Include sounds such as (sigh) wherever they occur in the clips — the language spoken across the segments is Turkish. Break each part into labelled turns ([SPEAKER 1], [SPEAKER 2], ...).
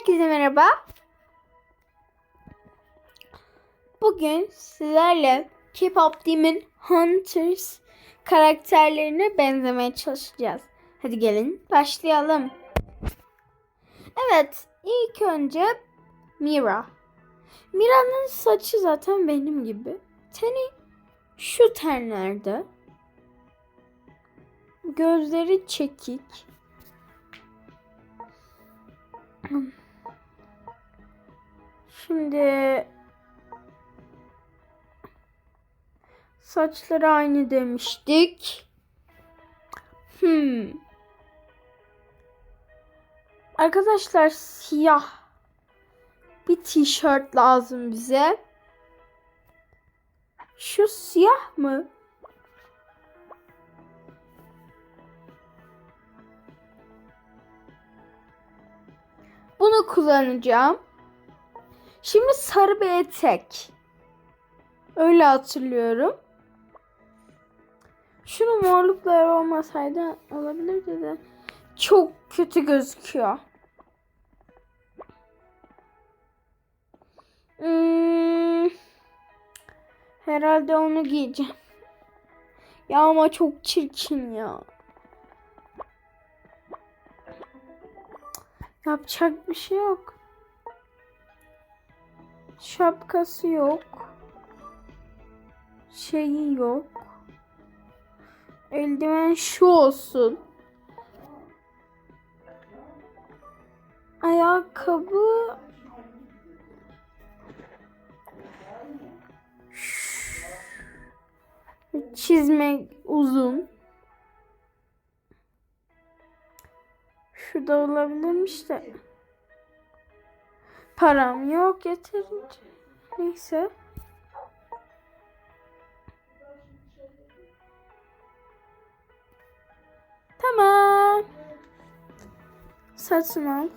[SPEAKER 1] Herkese merhaba. Bugün sizlerle K-pop Demon Hunters karakterlerine benzemeye çalışacağız. Hadi gelin başlayalım. Evet, ilk önce Mira. Mira'nın saçı zaten benim gibi. Teni şu tenlerde. Gözleri çekik. Şimdi saçları aynı demiştik. Hmm. Arkadaşlar siyah bir tişört lazım bize. Şu siyah mı? Bunu kullanacağım. Şimdi sarı bir etek. Öyle hatırlıyorum. Şunu morluklar olmasaydı olabilirdi de. Çok kötü gözüküyor. Hmm, herhalde onu giyeceğim. Ya ama çok çirkin ya. Yapacak bir şey yok. Şapkası yok. Şeyi yok. Eldiven şu olsun. Ayakkabı çizmek uzun. Şurada olabilirmiş de. Param yok yeterince. Neyse. Tamam. Satın al.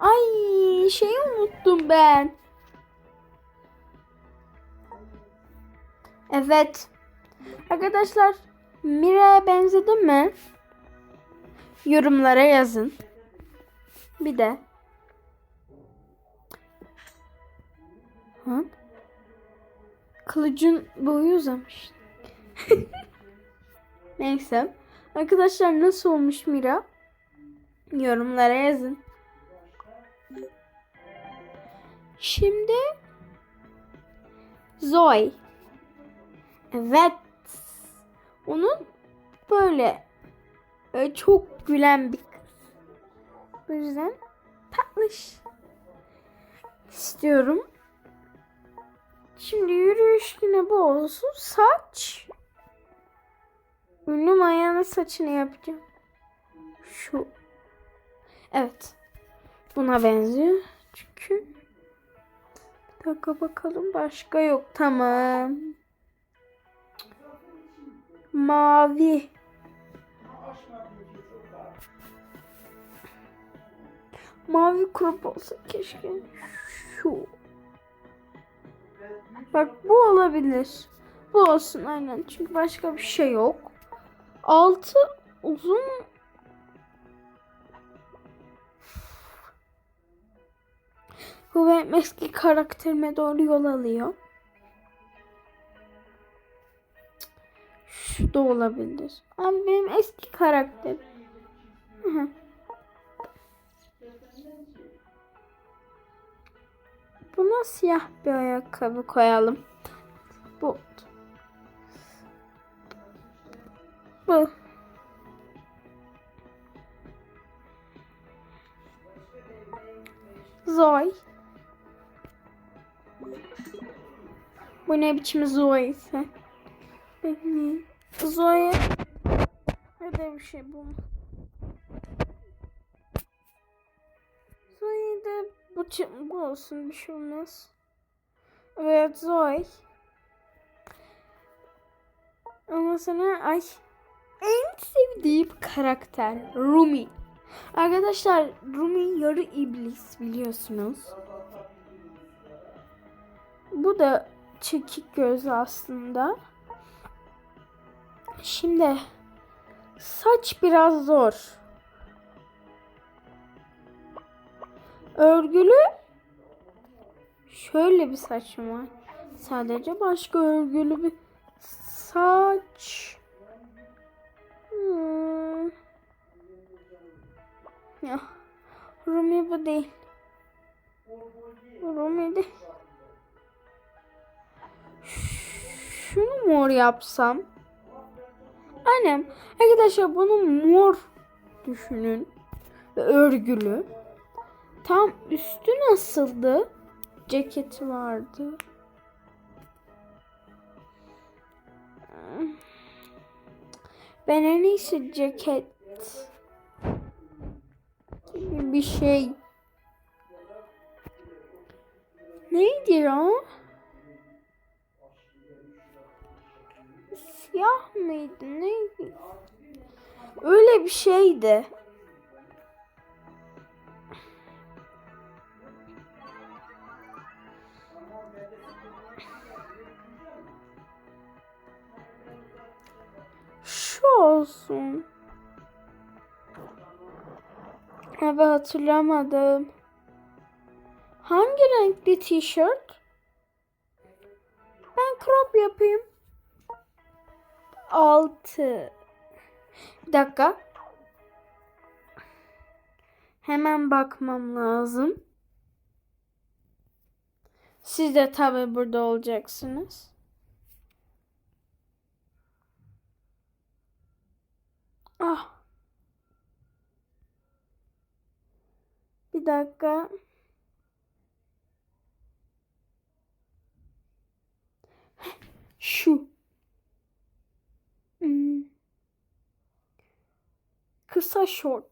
[SPEAKER 1] Ay şeyi unuttum ben. Evet. Arkadaşlar Mira'ya benzedim mi? Yorumlara yazın. Bir de. Ha? Kılıcın boyu uzamış. (laughs) Neyse. Arkadaşlar nasıl olmuş Mira? Yorumlara yazın. Şimdi Zoe. Evet. Onun böyle, böyle çok gülen bir O yüzden tatlış istiyorum. Şimdi yürüyüş yine bu olsun. Saç. Ünlüm ayağının saçını yapacağım. Şu. Evet. Buna benziyor. Çünkü bir dakika bakalım. Başka yok. Tamam. Mavi. Mavi krop olsa keşke. Şu. Bak bu olabilir. Bu olsun aynen. Çünkü başka bir şey yok. Altı uzun. Bu benim eski karakterime doğru yol alıyor. Şu da olabilir. Ama benim eski karakter. Buna siyah bir ayakkabı koyalım. Bu. Bu. Zoe. Bu ne biçim Zoe ise. Zoe. Öyle bir şey bu. Zoe de bu, bu olsun bir şey olmaz. Evet Zoe. Ama sana ay en sevdiğim karakter Rumi. Arkadaşlar Rumi yarı iblis biliyorsunuz. Bu da çekik gözlü aslında. Şimdi saç biraz zor. Örgülü şöyle bir saçım var. Sadece başka örgülü bir saç. Hmm. Ya. Rumi bu değil. Rumi de. Şunu mor yapsam. Annem. Arkadaşlar bunu mor düşünün. Ve örgülü. Tam üstü nasıldı? Ceketi vardı. Ben en iyisi ceket gibi bir şey. Neydi ya? Siyah mıydı? Neydi? Öyle bir şeydi. Abi hatırlamadım. Hangi renkli tişört? Ben crop yapayım. Altı. Bir dakika. Hemen bakmam lazım. Siz de tabi burada olacaksınız. Ah. Bir dakika. Şu. Hmm. Kısa şort.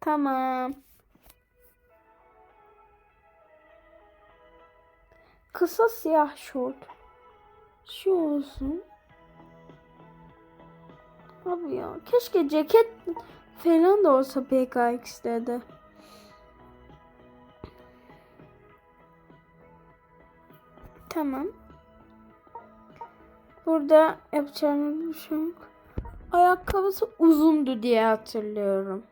[SPEAKER 1] Tamam. Kısa siyah şort. Şu olsun. Abi ya keşke ceket falan da olsa PKX'de de. Tamam. Burada yapacağımız bir şey yok. Ayakkabısı uzundu diye hatırlıyorum.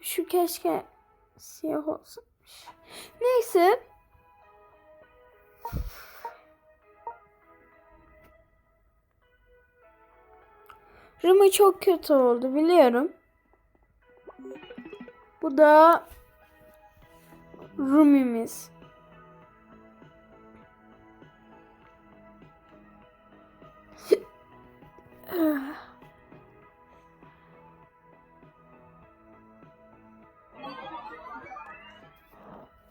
[SPEAKER 1] Şu keşke siyah olsaymış. Neyse. Rumi çok kötü oldu biliyorum. Bu da Rumi'miz.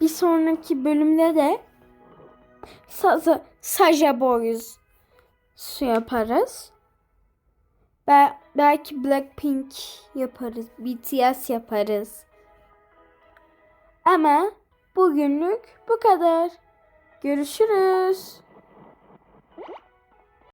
[SPEAKER 1] Bir sonraki bölümde de Saza, Saja Boys su yaparız. Be belki Blackpink yaparız. BTS yaparız. Ama bugünlük bu kadar. Görüşürüz.